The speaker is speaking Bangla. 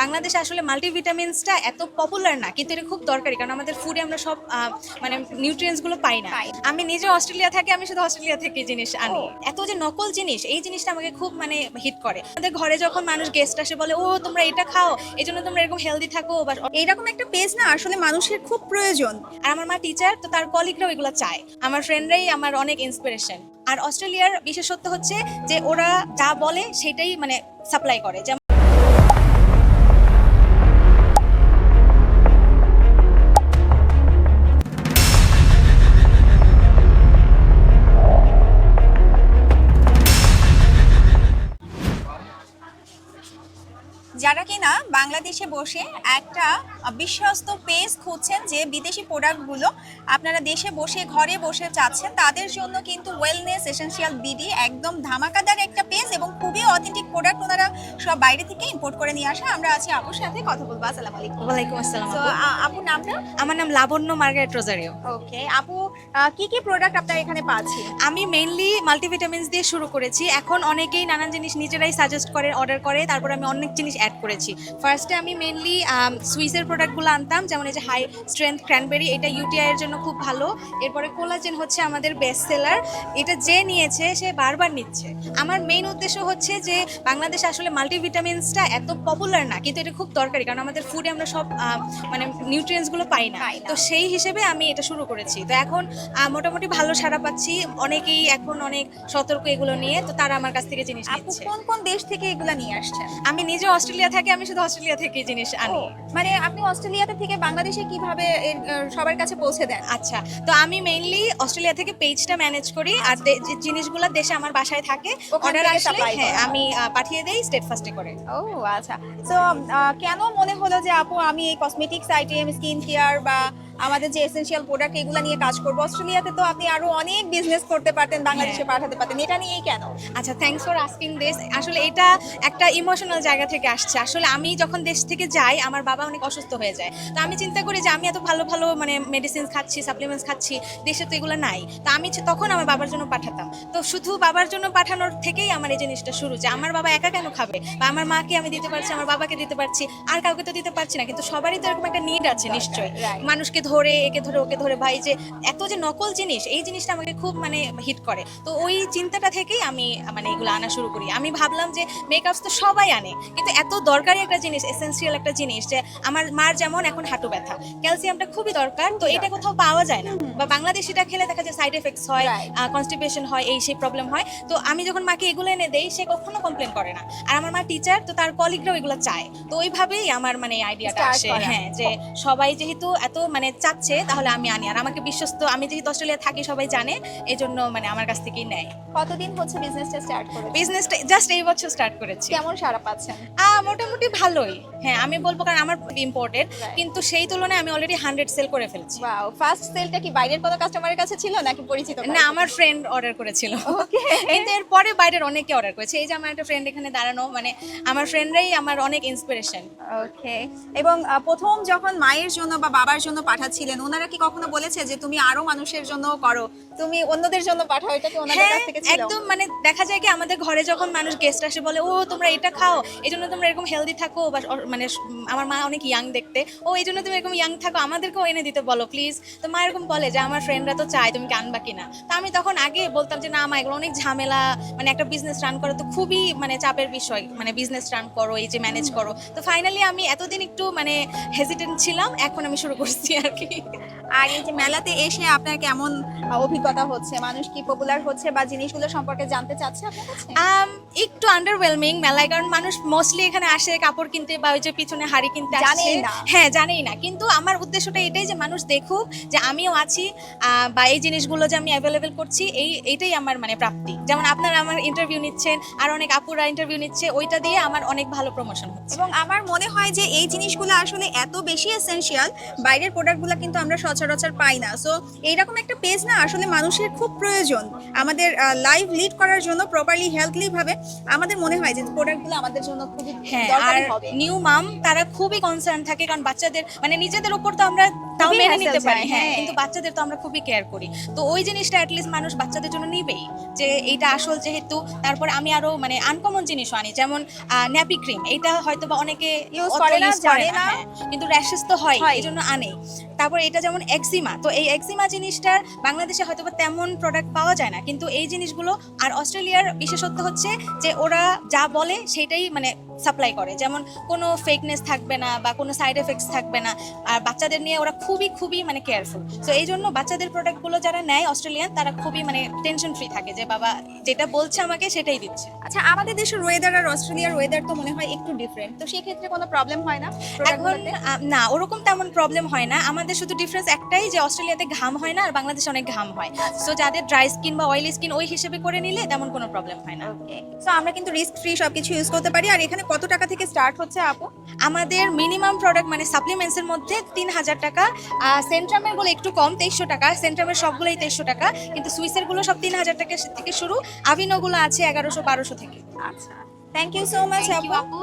বাংলাদেশে আসলে মাল্টিভিটামিনসটা এত পপুলার না কিন্তু এটা খুব দরকারি কারণ আমাদের ফুডে আমরা সব মানে নিউট্রিয়েন্টসগুলো পাই না। আমি নিজে অস্ট্রেলিয়া থাকি আমি শুধু অস্ট্রেলিয়া থেকে জিনিস আনি। এত যে নকল জিনিস এই জিনিসটা আমাকে খুব মানে হিট করে। আমাদের ঘরে যখন মানুষ গেস্ট আসে বলে ও তোমরা এটা খাও এই জন্য তোমরা এরকম হেলদি থাকো। বা এইরকম একটা পেজ না আসলে মানুষের খুব প্রয়োজন। আর আমার মা টিচার তো তার কলিগরাও এগুলো চায়। আমার ফ্রেন্ডরাই আমার অনেক ইন্সপিরেশন আর অস্ট্রেলিয়ার বিশেষত্ব হচ্ছে যে ওরা যা বলে সেটাই মানে সাপ্লাই করে। যেমন বাংলাদেশে বসে একটা বিশ্বস্ত পেজ খুঁজছেন যে বিদেশি প্রোডাক্টগুলো আপনারা দেশে বসে ঘরে বসে চাচ্ছেন তাদের জন্য কিন্তু ওয়েলনেস এসেন্সিয়াল বিডি একদম ধামাকাদার একটা পেজ এবং খুবই অথেন্টিক প্রোডাক্ট ওনারা সব বাইরে থেকে ইম্পোর্ট করে নিয়ে আসে। আমরা আছি আপুর সাথে কথা বলব। আসসালামু আলাইকুম। ওয়ালাইকুম আসসালাম তো আপু। আপুর নামটা আমার নাম লাবণ্য মার্গারেট রোজারিও। ওকে আপু কি কি প্রোডাক্ট আপনারা এখানে পাচ্ছি আমি মেইনলি মাল্টিভিটামিনস দিয়ে শুরু করেছি। এখন অনেকেই নানান জিনিস নিজেরাই সাজেস্ট করে অর্ডার করে তারপর আমি অনেক জিনিস অ্যাড করেছি। ফার্স্টে আমি মেনলি সুইসের প্রোডাক্টগুলো আনতাম যেমন এই যে হাই স্ট্রেংথ ক্র্যানবেরি এটা ইউটিআইয়ের জন্য খুব ভালো। এরপরে কোলাজেন হচ্ছে আমাদের বেস্ট সেলার এটা যে নিয়েছে সে বারবার নিচ্ছে। আমার মেইন উদ্দেশ্য হচ্ছে যে বাংলাদেশে আসলে মাল্টিভিটামিনসটা এত পপুলার না কিন্তু এটা খুব দরকারি কারণ আমাদের ফুডে আমরা সব মানে নিউট্রিয়েন্টসগুলো পাই না। তো সেই হিসেবে আমি এটা শুরু করেছি। তো এখন মোটামুটি ভালো সাড়া পাচ্ছি। অনেকেই এখন অনেক সতর্ক এগুলো নিয়ে তো তারা আমার কাছ থেকে জিনিস কোন কোন দেশ থেকে এগুলো নিয়ে আসছে আমি নিজে অস্ট্রেলিয়া থাকি আমি শুধু অস্ট্রেলিয়া থেকে জিনিস আনি। মানে আপনি অস্ট্রেলিয়াতে থেকে বাংলাদেশে কীভাবে সবার কাছে পৌঁছে দেন? আচ্ছা তো আমি মেইনলি অস্ট্রেলিয়া থেকে পেজটা ম্যানেজ করি আর যে জিনিসগুলো দেশে আমার বাসায় থাকে অর্ডার আসলে হ্যাঁ আমি পাঠিয়ে দেই স্টেট ফার্স্টে করে। ও আচ্ছা। তো কেন মনে হলো যে আপু আমি এই কসমেটিক্স আইটেম স্কিন কেয়ার বা আমাদের যে এসেনশিয়াল প্রোডাক্ট এগুলো নিয়ে কাজ করব। অস্ট্রেলিয়াতে তো আপনি আরও অনেক বিজনেস করতে পারতেন বাংলাদেশে পাঠাতে পারতেন। এটা নিয়েই কেন? আচ্ছা থ্যাংকস ফর আস্কিং দিস আসলে এটা একটা ইমোশনাল জায়গা থেকে আসছে। আসলে আমি যখন দেশ থেকে যাই আমার বাবা অনেক অসুস্থ হয়ে যায়। তো আমি চিন্তা করি যে আমি এত ভালো ভালো মানে মেডিসিন খাচ্ছি সাপ্লিমেন্টস খাচ্ছি দেশে তো এগুলো নাই। তো আমি তখন আমার বাবার জন্য পাঠাতাম। তো শুধু বাবার জন্য পাঠানোর থেকেই আমার এই জিনিসটা শুরু যে আমার বাবা একা কেন খাবে? বা আমার মাকে আমি দিতে পারছি আমার বাবাকে দিতে পারছি আর কাউকে তো দিতে পারছি না। কিন্তু সবারই তো এরকম একটা নিড আছে নিশ্চয়ই। মানুষকে ধরে একে ধরে ওকে ধরে ভাই যে এত যে নকল জিনিস এই জিনিসটা আমাকে খুব মানে হিট করে। তো ওই চিন্তাটা থেকেই আমি মানে এগুলো আনা শুরু করি। আমি ভাবলাম যে মেকআপস তো সবাই আনে কিন্তু এত দরকারি একটা জিনিস এসেন্সিয়াল একটা জিনিস যে আমার মার যেমন এখন হাঁটু ব্যথা ক্যালসিয়ামটা খুবই দরকার তো এটা কোথাও পাওয়া যায় না। বা বাংলাদেশ এটা খেলে দেখা যায় সাইড এফেক্টস হয়. কনস্টিপেশন হয় এই সেই প্রবলেম হয়। তো আমি যখন মাকে এগুলো এনে দেই সে কখনো কমপ্লেন করে না। আর আমার মা টিচার তো তার কলিগরাও এগুলো চায়। তো ওইভাবেই আমার মানে আইডিয়াটা আসে হ্যাঁ যে সবাই যেহেতু এত মানে চাচ্ছে তাহলে আমি আনি। আর আমাকে বিশ্বস্ত আমি যেহেতু অস্ট্রেলিয়া থাকি সবাই জানে এই জন্য মানে আমার কাছ থেকেই নেয়। কতদিন হচ্ছে বিজনেসটা স্টার্ট করে বিজনেসটা জাস্ট এই বছর স্টার্ট করেছি। কেমন সারা পাচ্ছেন? মোটামুটি ভালোই। হ্যাঁ আমি বলব কারণ আমার ইম্পোর্টেড কিন্তু সেই তুলনায় আমি অলরেডি হান্ড্রেড সেল করে ফেলছি। ওয়াও ফার্স্ট সেলটা কি বাইরের কোনো কাস্টমারের কাছে ছিল নাকি পরিচিত না আমার ফ্রেন্ড অর্ডার করেছিল। কিন্তু এরপরে বাইরের অনেকে অর্ডার করেছে। এই যে আমার একটা ফ্রেন্ড এখানে দাঁড়ানো মানে আমার ফ্রেন্ডরাই আমার অনেক ইন্সপিরেশন ওকে এবং প্রথম যখন মায়ের জন্য বা বাবার জন্য পাঠাচ্ছিলেন ওনারা কি কখনো বলেছে যে তুমি আরও মানুষের জন্য করো? তুমি অন্যদের জন্য পাঠাও এটা কি ওনাদের হ্যাঁ কাছ থেকে ছিল? একদম মানে দেখা যায় কি আমাদের ঘরে যখন মানুষ গেস্ট আসে বলে ও তোমরা এটা খাও এই জন্য তোমরা এরকম হেলদি থাকো বা মানে আমার মা অনেক ইয়াং দেখতে ও এই জন্য তুমি এরকম ইয়াং থাকো আমাদেরকেও এনে দিতে বলো প্লিজ তো মা এরকম বলে যে আমার ফ্রেন্ডরা তো চায় তুমি কি আনবা কিনা। তা আমি তখন আগে বলতাম যে না মা এগুলো অনেক ঝামেলা মানে একটা বিজনেস রান করা তো খুবই মানে চাপের বিষয় মানে বিজনেস রান করো এই যে ম্যানেজ করো। তো ফাইনালি আমি এতদিন একটু মানে হেজিটেন্ট ছিলাম এখন আমি শুরু করছি আর কি আর এই যে মেলাতে এসে আপনার কেমন অভিজ্ঞতা হচ্ছে? মানুষ কি পপুলার হচ্ছে বা জিনিসগুলো সম্পর্কে জানতে চাচ্ছে একটু আন্ডারওয়েলমিং মেলায় কারণ মানুষ মোস্টলি এখানে আসে কাপড় কিনতে বা ওই যে পিছনে হাড়ি কিনতে আসে। না। হ্যাঁ জানেই না। কিন্তু আমার উদ্দেশ্যটা এটাই যে মানুষ দেখুক যে আমিও আছি বা এই জিনিসগুলো যে আমি অ্যাভেলেবেল করছি এই এটাই আমার মানে প্রাপ্তি। যেমন আপনারা আমার ইন্টারভিউ নিচ্ছেন আর অনেক আপুরা ইন্টারভিউ নিচ্ছে ওইটা দিয়ে আমার অনেক ভালো প্রমোশন হচ্ছে। এবং আমার মনে হয় যে এই জিনিসগুলো আসলে এত বেশি এসেনশিয়াল বাইরের প্রোডাক্টগুলো কিন্তু আমরা সচরাচর পাই না। সো এইরকম একটা পেজ না আসলে মানুষের খুব প্রয়োজন। আমাদের লাইভ লিড করার জন্য প্রপারলি হেলথলি ভাবে আমাদের মনে হয় যে প্রোডাক্টগুলো আমাদের জন্য খুবই হ্যাঁ আর নিউ মাম তারা খুবই কনসার্ন থাকে কারণ বাচ্চাদের মানে নিজেদের উপর তো আমরা তাও মেনে নিতে পারি হ্যাঁ। কিন্তু বাচ্চাদের তো আমরা খুবই কেয়ার করি তো ওই জিনিসটা অ্যাটলিস্ট মানুষ বাচ্চাদের জন্য নিবেই যে এইটা আসল যেহেতু তারপর আমি আরও মানে আনকমন জিনিসও আনি যেমন ন্যাপি ক্রিম এটা হয়তো বা অনেকে অত করে না, জানে না। হ্যাঁ, কিন্তু র্যাশেস তো হয়। এই জন্য আনে তারপর এটা যেমন এক্সিমা তো এই এক্সিমা জিনিসটার বাংলাদেশে হয়তো বা তেমন প্রোডাক্ট পাওয়া যায় না কিন্তু এই জিনিসগুলো আর অস্ট্রেলিয়ার বিশেষত্ব হচ্ছে যে ওরা যা বলে সেটাই মানে সাপ্লাই করে যেমন কোনো ফেকনেস থাকবে না বা কোনো সাইড এফেক্টস থাকবে না আর বাচ্চাদের নিয়ে ওরা খুবই খুবই মানে কেয়ারফুল তো এই জন্য বাচ্চাদের প্রোডাক্টগুলো যারা নেয় অস্ট্রেলিয়ান তারা খুবই মানে টেনশন ফ্রি থাকে যে বাবা যেটা বলছে আমাকে সেটাই দিচ্ছে। আচ্ছা আমাদের দেশের ওয়েদার আর অস্ট্রেলিয়ার ওয়েদার তো মনে হয় একটু ডিফারেন্ট তো সেই ক্ষেত্রে কোনো প্রবলেম হয় না এখন না ওরকম তেমন প্রবলেম হয় না। আমাদের শুধু ডিফারেন্স একটাই যে অস্ট্রেলিয়াতে ঘাম হয় না আর বাংলাদেশে অনেক ঘাম হয়। সো যাদের ড্রাই স্কিন বা অয়েলি স্কিন ওই হিসেবে করে নিলে তেমন কোনো প্রবলেম হয় না। সো আমরা কিন্তু রিস্ক ফ্রি সবকিছু ইউজ করতে পারি। আর এখানে কত টাকা থেকে স্টার্ট হচ্ছে আপু? আমাদের মিনিমাম প্রোডাক্ট মানে সাপ্লিমেন্টসের মধ্যে তিন হাজার টাকা সেন্ট্রামেরগুলো একটু কম তেইশশো টাকা। সেন্ট্রামের সবগুলোই তেইশশো টাকা। কিন্তু সুইসেরগুলো সব তিন হাজার টাকা থেকে শুরু। আভিনোগুলো আছে এগারোশো বারোশো থেকে। আচ্ছা। থ্যাংক ইউ সো মাচ আপু।